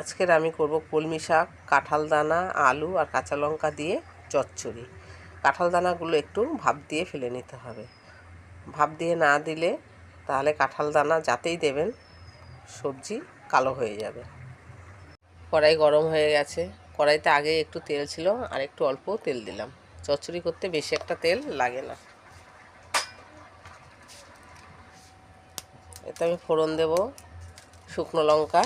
আজকের আমি করব কলমি শাক, কাঁঠাল দানা, আলু আর কাঁচা লঙ্কা দিয়ে চচ্চড়ি। কাঁঠাল দানাগুলো একটু ভাপ দিয়ে ফেলে নিতে হবে। ভাপ দিয়ে না দিলে তাহলে কাঁঠাল দানা যাতেই দেবেন, সবজি কালো হয়ে যাবে। কড়াই গরম হয়ে গেছে। কড়াইতে আগে একটু তেল ছিল আর একটু অল্প তেল দিলাম। চচ্চড়ি করতে বেশি একটা তেল লাগে না। এতে আমি ফোড়ন দেব, শুকনো লঙ্কা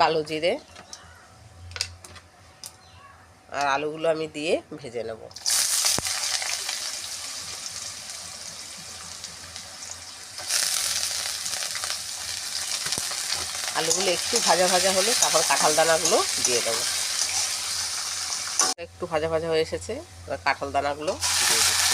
কালো জিরে আর আলুগুলো আমি দিয়ে ভেজে নেব। আলুগুলো একটু ভাজা ভাজা হলে তারপর কাঁঠাল দানাগুলো দিয়ে দেবো। একটু ভাজা ভাজা হয়ে এসেছে, এবার কাঁঠাল দানাগুলো দিয়ে দিচ্ছি।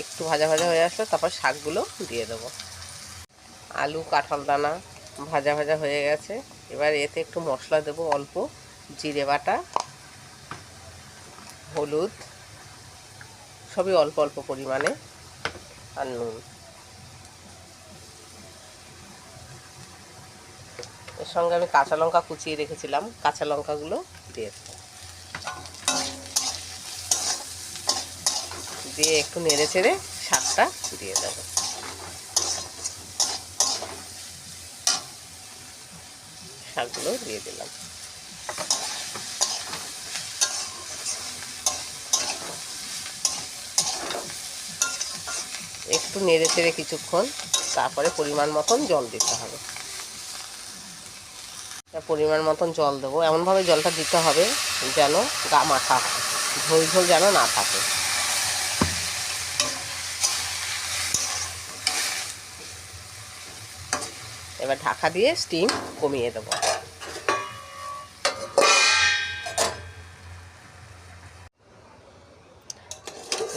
একটু ভাজা ভাজা হয়ে আসলে তারপর শাকগুলো দিয়ে দেবো। আলু, কাঁঠাল দানা ভাজা ভাজা হয়ে গেছে। এবার এতে একটু মশলা দেব, অল্প জিরে বাটা, হলুদ, সবই অল্প অল্প পরিমাণে আর নুন। এর সঙ্গে আমি কাঁচা লঙ্কা কুচিয়ে রেখেছিলাম, কাঁচা লঙ্কাগুলো দিয়ে দিয়ে একটু নেড়ে চেড়ে শাকটা দিয়ে দেবো শাকগুলো দিয়ে দিলাম। একটু নেড়ে চেড়ে কিছুক্ষণ, তারপরে পরিমাণ মতন জল দিতে হবে। পরিমাণ মতন জল দেবো। এমনভাবে জলটা দিতে হবে যেন গা মাখা হয়। ঝোল ঝোল যেন না থাকে। এবার ঢাকা দিয়ে স্টিম কমিয়ে দেব।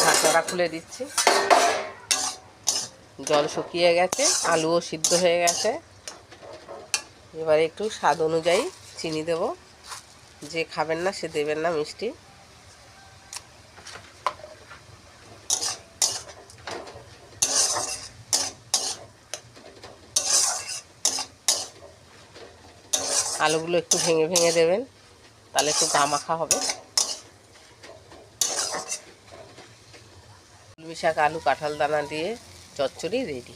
ঢাকনাটা খুলে দিচ্ছি। জল শুকিয়ে গেছে, আলুও সিদ্ধ হয়ে গেছে। এবার একটু স্বাদ অনুযায়ী চিনি দেব। যে খাবেন না, সে দেবেন না মিষ্টি। আলুগুলো একটু ভেঙে ভেঙে দেবেন, তাহলে একটু গা মাখা হবে। কলমি শাক আলু, কাঁঠাল দানা দিয়ে চচ্চড়ি রেডি।